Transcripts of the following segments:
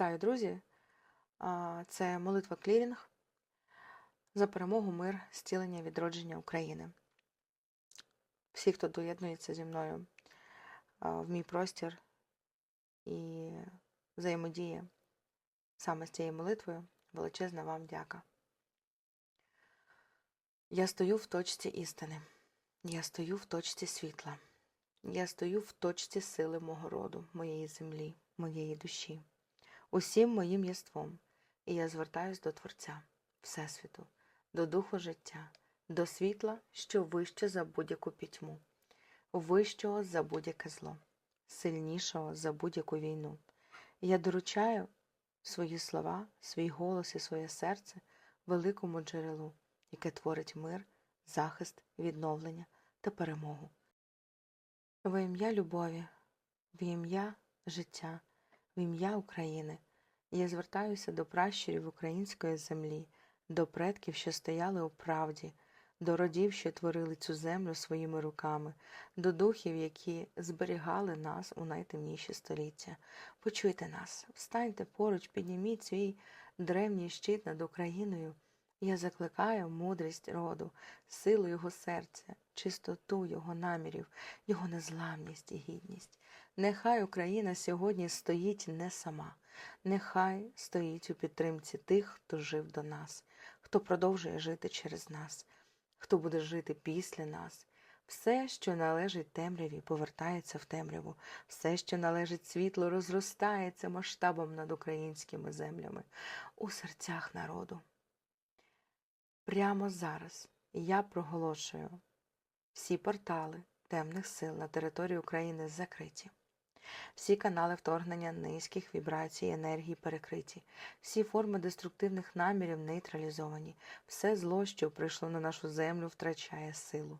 Вітаю, друзі! Це молитва Клірінг за перемогу, мир, зцілення, відродження України. Всі, хто доєднується зі мною в мій простір і взаємодіє саме з цією молитвою, величезна вам дяка. Я стою в точці істини. Я стою в точці світла. Я стою в точці сили мого роду, моєї землі, моєї душі, усім моїм єством, і я звертаюсь до Творця, Всесвіту, до духу життя, до світла, що вище за будь-яку пітьму, вищого за будь-яке зло, сильнішого за будь-яку війну. Я доручаю свої слова, свій голос і своє серце великому джерелу, яке творить мир, захист, відновлення та перемогу. В ім'я любові, в ім'я життя, в ім'я України я звертаюся до пращурів української землі, до предків, що стояли у правді, до родів, що творили цю землю своїми руками, до духів, які зберігали нас у найтемніші століття. Почуйте нас, встаньте поруч, підніміть свій древній щит над Україною. Я закликаю мудрість роду, силу його серця, чистоту його намірів, його незламність і гідність. Нехай Україна сьогодні стоїть не сама, нехай стоїть у підтримці тих, хто жив до нас, хто продовжує жити через нас, хто буде жити після нас. Все, що належить темряві, повертається в темряву, все, що належить світлу, розростається масштабом над українськими землями у серцях народу. Прямо зараз я проголошую всі портали темних сил на території України закриті. Всі канали вторгнення низьких вібрацій енергії перекриті, всі форми деструктивних намірів нейтралізовані, все зло, що прийшло на нашу землю, втрачає силу.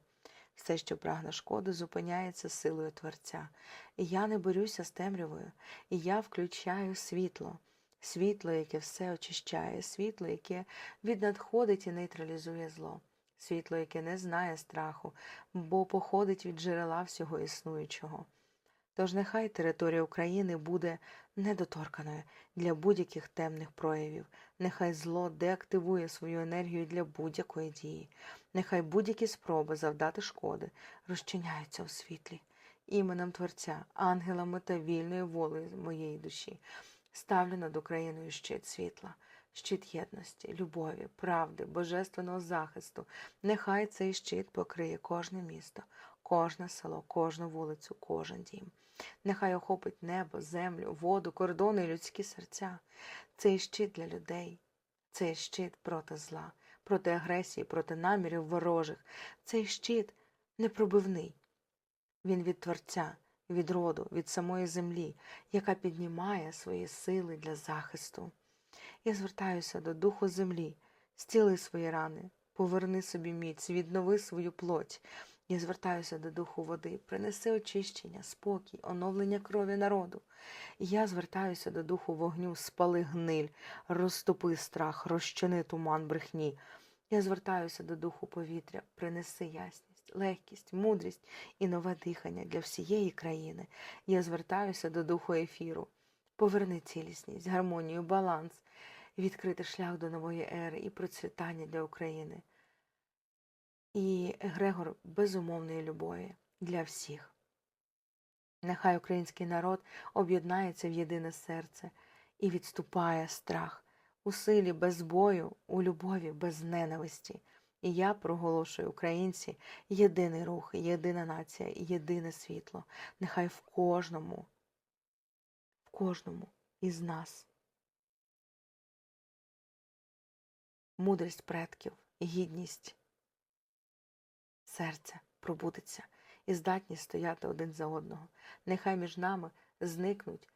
Все, що прагне шкоди, зупиняється силою Творця. І я не борюся з темрявою, і я включаю світло, світло, яке все очищає, світло, яке віднадходить і нейтралізує зло, світло, яке не знає страху, бо походить від джерела всього існуючого. Тож нехай територія України буде недоторканою для будь-яких темних проявів, нехай зло деактивує свою енергію для будь-якої дії, нехай будь-які спроби завдати шкоди розчиняються у світлі, іменем Творця, ангелами та вільною волею моєї душі. Ставлю над Україною щит світла, щит єдності, любові, правди, божественного захисту. Нехай цей щит покриє кожне місто, кожне село, кожну вулицю, кожен дім. Нехай охопить небо, землю, воду, кордони і людські серця. Цей щит для людей, цей щит проти зла, проти агресії, проти намірів ворожих. Цей щит непробивний. Він від Творця, від роду, від самої землі, яка піднімає свої сили для захисту. Я звертаюся до духу землі, зціли свої рани, поверни собі міць, віднови свою плоть. Я звертаюся до духу води, принеси очищення, спокій, оновлення крові народу. Я звертаюся до духу вогню, спали гниль, розтопи страх, розчини туман брехні. Я звертаюся до духу повітря, принеси ясність, легкість, мудрість і нове дихання для всієї країни. Я звертаюся до духу ефіру. Поверни цілісність, гармонію, баланс, відкрити шлях до нової ери і процвітання для України і Грегор безумовної любові для всіх. Нехай український народ об'єднається в єдине серце і відступає страх у силі без бою, у любові без ненависті. І я проголошую українці єдиний рух, єдина нація, єдине світло. Нехай в кожному, в кожному із нас. Мудрість предків, гідність серце пробудеться і здатність стояти один за одного. Нехай між нами зникнуть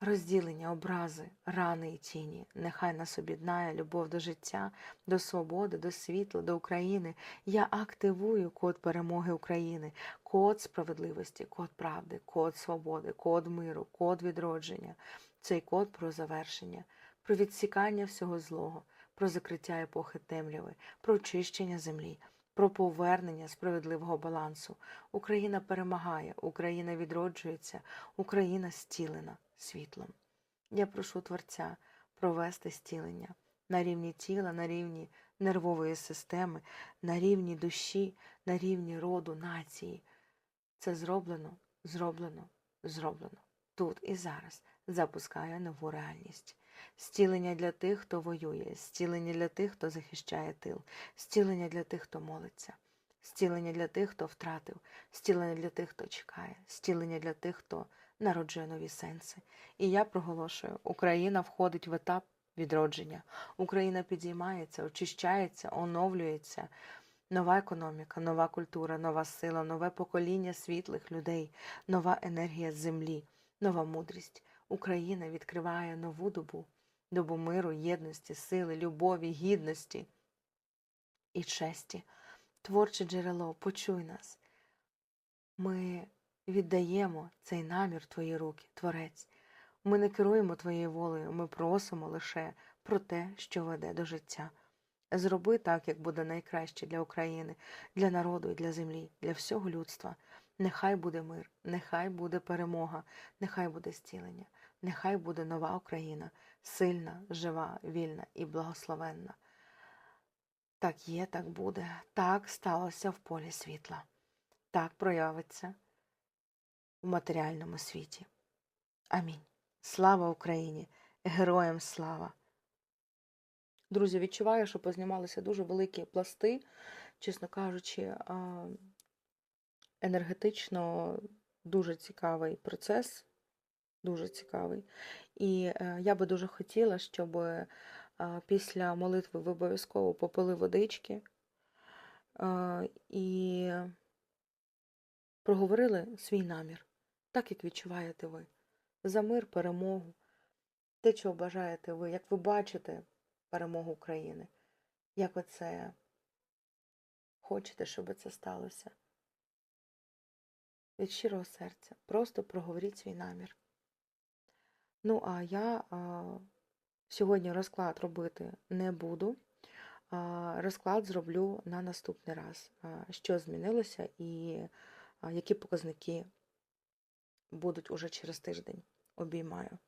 розділення, образи, рани і тіні. Нехай нас об'єднає любов до життя, до свободи, до світла, до України. Я активую код перемоги України, код справедливості, код правди, код свободи, код миру, код відродження. Цей код про завершення, про відсікання всього злого, про закриття епохи темряви, про очищення землі про повернення справедливого балансу. Україна перемагає, Україна відроджується, Україна зцілена світлом. Я прошу Творця провести зцілення на рівні тіла, на рівні нервової системи, на рівні душі, на рівні роду, нації. Це зроблено, зроблено, зроблено. Тут і зараз запускає нову реальність. Зцілення для тих, хто воює, зцілення для тих, хто захищає тил, зцілення для тих, хто молиться, зцілення для тих, хто втратив, зцілення для тих, хто чекає, зцілення для тих, хто народжує нові сенси. І я проголошую: Україна входить в етап відродження. Україна підіймається, очищається, оновлюється. Нова економіка, нова культура, нова сила, нове покоління світлих людей, нова енергія землі, нова мудрість. Україна відкриває нову добу, добу миру, єдності, сили, любові, гідності і честі. Творче джерело, почуй нас. Ми віддаємо цей намір в твої руки, Творець. Ми не керуємо твоєю волею, ми просимо лише про те, що веде до життя. Зроби так, як буде найкраще для України, для народу і для землі, для всього людства. Нехай буде мир, нехай буде перемога, нехай буде зцілення, нехай буде нова Україна, сильна, жива, вільна і благословенна. Так є, так буде, так сталося в полі світла, так проявиться в матеріальному світі. Амінь. Слава Україні! Героям слава! Друзі, відчуваю, що познімалися дуже великі пласти, чесно кажучи, енергетично дуже цікавий процес, дуже цікавий. І е, я би дуже хотіла, щоб е, після молитви ви обов'язково попили водички е, і проговорили свій намір, так як відчуваєте ви, за мир, перемогу, те, чого бажаєте ви, як ви бачите перемогу України. Як ви це хочете, щоб це сталося? Від щирого серця. Просто проговоріть свій намір. Ну, а я а, сьогодні розклад робити не буду. А, розклад зроблю на наступний раз, а, що змінилося і а, які показники будуть уже через тиждень. Обіймаю.